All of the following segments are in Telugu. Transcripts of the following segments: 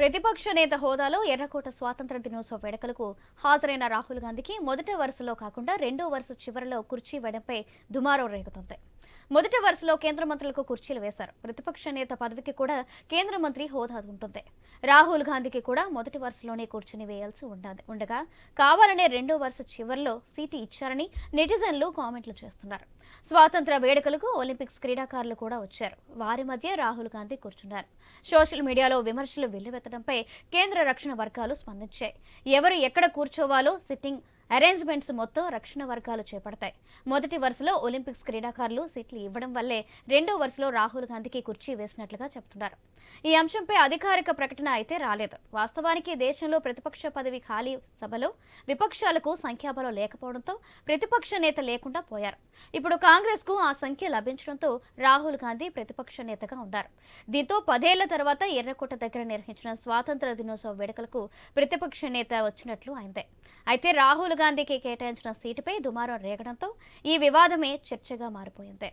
ప్రతిపక్ష నేత హోదాలో ఎర్రకోట స్వాతంత్ర దినోత్సవ వేడుకలకు హాజరైన రాహుల్ గాంధీకి మొదటి వరుసలో కాకుండా రెండో వరుస చివరిలో కుర్చీ వేయడంపై దుమారం రేగుతోంది. మొదటి వరుసలో కేంద్ర మంత్రులకు కుర్చీలు వేశారు. ప్రతిపక్ష నేత పదవికి కూడా కేంద్ర మంత్రి హోదా ఉంటుంది. రాహుల్ గాంధీకి కూడా మొదటి వరుసలోనే కూర్చుని వేయాల్సి ఉండాలి. ఉండగా కావాలనే రెండో వరుస చివరిలో సీటు ఇచ్చారని నెటిజన్లు కామెంట్లు చేస్తున్నారు. స్వాతంత్ర వేడుకలకు ఒలింపిక్స్ క్రీడాకారులు కూడా వచ్చారు. వారి మధ్య రాహుల్ గాంధీ కూర్చున్నారు. సోషల్ మీడియాలో విమర్శలు వెల్లువెత్తడంపై కేంద్ర రక్షణ వర్గాలు స్పందించాయి. ఎవరు ఎక్కడ కూర్చోవాలో సిట్టింగ్ అరేంజ్మెంట్స్ మొత్తం రక్షణ వర్గాలు చేపడతాయి. మొదటి వరుసలో ఒలింపిక్స్ క్రీడాకారులు సీట్లు ఇవ్వడం వల్లే రెండో వరుసలో రాహుల్ గాంధీకి కుర్చీ వేసినట్లుగా చెబుతున్నారు ఈ అంశంపై అధికారిక ప్రకటన అయితే రాలేదు. వాస్తవానికి దేశంలో ప్రతిపక్ష పదవి ఖాళీ సభలో విపక్షాలకు సంఖ్యాబలం లేకపోవడంతో ప్రతిపక్ష నేత లేకుండా పోయారు. ఇప్పుడు కాంగ్రెస్కు ఆ సంఖ్య లభించడంతో రాహుల్ గాంధీ ప్రతిపక్ష నేతగా ఉన్నారు. దీంతో పదేళ్ళ తర్వాత ఎర్రకోట దగ్గర నిర్వహించిన స్వాతంత్ర దినోత్సవ వేడుకలకు ప్రతిపక్ష నేత వచ్చినట్లు అయిందే. అయితే రాహుల్ గాంధీకి కేటాయించిన సీటుపై దుమారం రేగడంతో ఈ వివాదమే చర్చగా మారిపోయింది.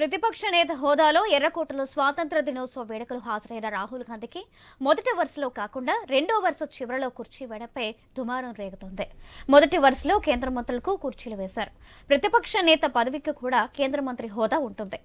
ప్రతిపక్ష నేత హోదాలో ఎర్రకోటలో స్వాతంత్ర దినోత్సవ వేడుకలు హాజరైన రాహుల్ గాంధీకి మొదటి వరుసలో కాకుండా రెండో వరుస చివరలో కుర్చీ వేయడంపై దుమారం రేగుతోంది. మొదటి వరుసలో కేంద్ర మంత్రులకు కుర్చీలు వేశారు. ప్రతిపక్ష నేత పదవికి కూడా కేంద్ర మంత్రి హోదా ఉంటుంది.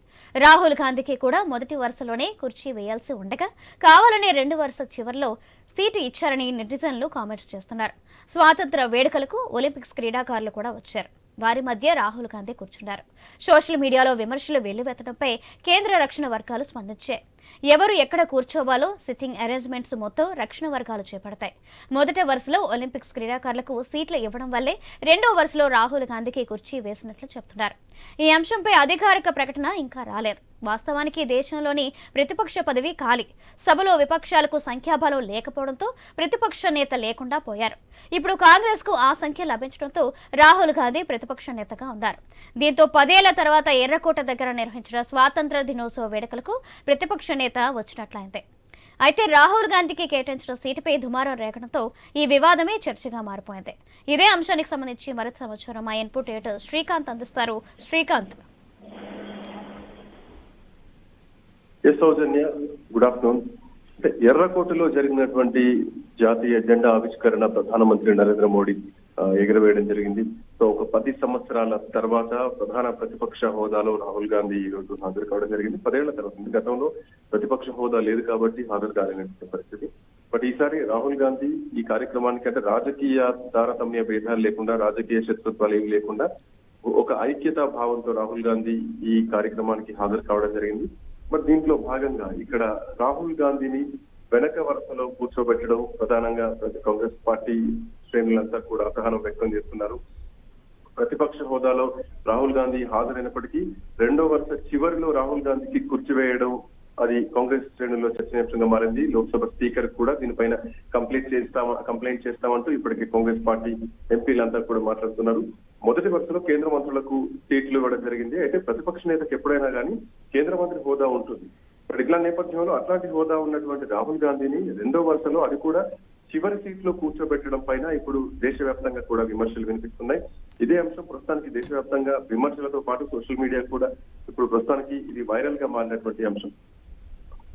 రాహుల్ గాంధీకి కూడా మొదటి వరుసలోనే కుర్చీ వేయాల్సి ఉండగా కావాలనే రెండు వరుస చివరిలో సీటు ఇచ్చారని నెటిజన్లు కామెంట్స్ చేస్తున్నారు. స్వాతంత్ర వేడుకలకు ఒలింపిక్స్ క్రీడాకారులు కూడా వచ్చారు. వారి మధ్య రాహుల్ గాంధీ కూర్చున్నారు. సోషల్ మీడియాలో విమర్శలు వెల్లువెత్తడంపై కేంద్ర రక్షణ వర్గాలు స్పందించాయి ఎవరు ఎక్కడ కూర్చోవాలో సిట్టింగ్ అరేంజ్మెంట్స్ మొత్తం రక్షణ వర్గాలు చేపడతాయి. మొదటి వరుసలో ఒలింపిక్స్ క్రీడాకారులకు సీట్లు ఇవ్వడం వల్లే రెండో వరుసలో రాహుల్ గాంధీకి కుర్చీ వేసినట్లు చెబుతున్నారు ఈ అంశంపై అధికారిక ప్రకటన ఇంకా రాలేదు. వాస్తవానికి దేశంలోని ప్రతిపక్ష పదవి ఖాళీ. సభలో విపక్షాలకు సంఖ్యాబలం లేకపోవడంతో ప్రతిపక్ష నేత లేకుండా పోయారు. ఇప్పుడు కాంగ్రెస్కు ఆ సంఖ్య లభించడంతో రాహుల్ గాంధీ ప్రతిపక్ష నేతగా ఉన్నారు. దీంతో పదేళ్ళ తర్వాత ఎర్రకోట దగ్గర నిర్వహించిన స్వాతంత్ర దినోత్సవ వేడుకలకు ప్రతిపక్ష నేత వచ్చినట్లయింది. అయితే రాహుల్ గాంధీకి కేటాయించిన సీటుపై దుమారం రేగడంతో ఈ వివాదమే చర్చగా మారిపోయింది. ఇదే అంశానికి సంబంధించి మరింత సమాచారం మా ఇన్పుట్ ఎడిటర్ శ్రీకాంత్ అందిస్తారు. Srikanth. S Soujanya good afternoon అంటే ఎర్రకోటలో జరిగినటువంటి జాతీయ జెండా ఆవిష్కరణ ప్రధానమంత్రి నరేంద్ర మోడీ ఎగరవేయడం ఎగురవేయడం జరిగింది. సో ఒక పది సంవత్సరాల తర్వాత ప్రధాన ప్రతిపక్ష హోదాలో రాహుల్ గాంధీ ఈ రోజు హాజరు కావడం జరిగింది. పదేళ్ళ తర్వాత గతంలో ప్రతిపక్ష హోదా లేదు కాబట్టి హాజరు కాలేనటువంటి పరిస్థితి. బట్ ఈసారి రాహుల్ గాంధీ ఈ కార్యక్రమానికి అంటే రాజకీయ తారతమ్య భేదాలు లేకుండా రాజకీయ శత్రుత్వాలు ఏమి లేకుండా ఒక ఐక్యతా భావంతో రాహుల్ గాంధీ ఈ కార్యక్రమానికి హాజరు కావడం జరిగింది. మరి దీంట్లో భాగంగా ఇక్కడ రాహుల్ గాంధీని వెనక వరుసలో కూర్చోబెట్టడం ప్రధానంగా కాంగ్రెస్ పార్టీ శ్రేణులంతా కూడా అసహనం వ్యక్తం చేస్తున్నారు. ప్రతిపక్ష హోదాలో రాహుల్ గాంధీ హాజరైనప్పటికీ రెండో వరుస చివరిలో రాహుల్ గాంధీకి కూర్చివేయడం అది కాంగ్రెస్ శ్రేణుల్లో చర్చనీయాంశంగా మారింది. లోక్సభ స్పీకర్ కూడా దీనిపైన కంప్లీట్ చేస్తామ కంప్లైంట్ చేస్తామంటూ ఇప్పటికే కాంగ్రెస్ పార్టీ ఎంపీలంతా కూడా మాట్లాడుతున్నారు. మొదటి వరుసలో కేంద్ర మంత్రులకు సీట్లు ఇవ్వడం జరిగింది. అయితే ప్రతిపక్ష నేతకు ఎప్పుడైనా కానీ కేంద్ర మంత్రి హోదా ఉంటుంది. మరి ఇట్లా నేపథ్యంలో అట్లాంటి హోదా ఉన్నటువంటి రాహుల్ గాంధీని రెండో వరుసలో అది కూడా చివరి సీట్లో కూర్చోబెట్టడం పైన ఇప్పుడు దేశవ్యాప్తంగా కూడా విమర్శలు వినిపిస్తున్నాయి. ఇదే అంశం ప్రస్తుతానికి దేశవ్యాప్తంగా విమర్శలతో పాటు సోషల్ మీడియా కూడా ఇప్పుడు ప్రస్తుతానికి ఇది వైరల్గా మారినటువంటి అంశం.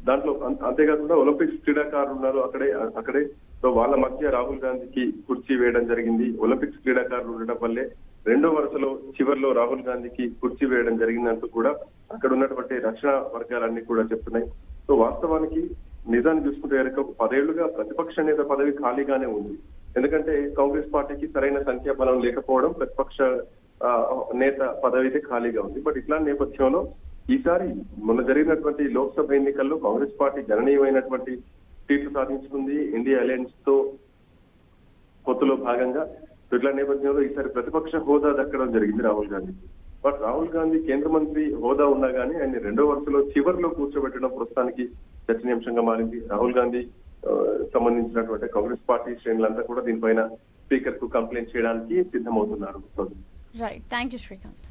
దాంట్లో అంతేకాకుండా ఒలింపిక్స్ క్రీడాకారులు ఉన్నారు. అక్కడే అక్కడే సో వాళ్ళ మధ్య రాహుల్ గాంధీకి కుర్చీ వేయడం జరిగింది. ఒలింపిక్స్ క్రీడాకారులు ఉండడం వల్లే రెండో వరుసలో చివరిలో రాహుల్ గాంధీకి కుర్చీ వేయడం జరిగిందంటూ కూడా అక్కడ ఉన్నటువంటి రక్షణ వర్గాలన్నీ కూడా చెప్తున్నాయి. సో వాస్తవానికి నిజాన్ని చూసుకుంటే కనుక పదేళ్ళుగా ప్రతిపక్ష నేత పదవి ఖాళీగానే ఉంది. ఎందుకంటే కాంగ్రెస్ పార్టీకి సరైన సంఖ్యాబలం లేకపోవడం ప్రతిపక్ష నేత పదవి అయితే ఖాళీగా ఉంది. బట్ ఇట్లాంటి నేపథ్యంలో ఈసారి మొన్న జరిగినటువంటి లోక్సభ ఎన్నికల్లో కాంగ్రెస్ పార్టీ గణనీయమైనటువంటి సీట్లు సాధించుకుంది. ఇండియా అలయన్స్తో పొత్తులో భాగంగా ఇట్లా నేపథ్యంలో ఈసారి ప్రతిపక్ష హోదా దక్కడం జరిగింది రాహుల్ గాంధీ. బట్ రాహుల్ గాంధీ కేంద్ర మంత్రి హోదా ఉన్నా గానీ ఆయన రెండో వరుసలో చివరిలో కూర్చోబెట్టడం ప్రస్తుతానికి చర్చనీయాంశంగా మారింది. రాహుల్ గాంధీ సంబంధించినటువంటి కాంగ్రెస్ పార్టీ శ్రేణులంతా కూడా దీనిపైన స్పీకర్కు కంప్లైంట్ చేయడానికి సిద్ధమవుతున్నారు. Right thank you Srikanth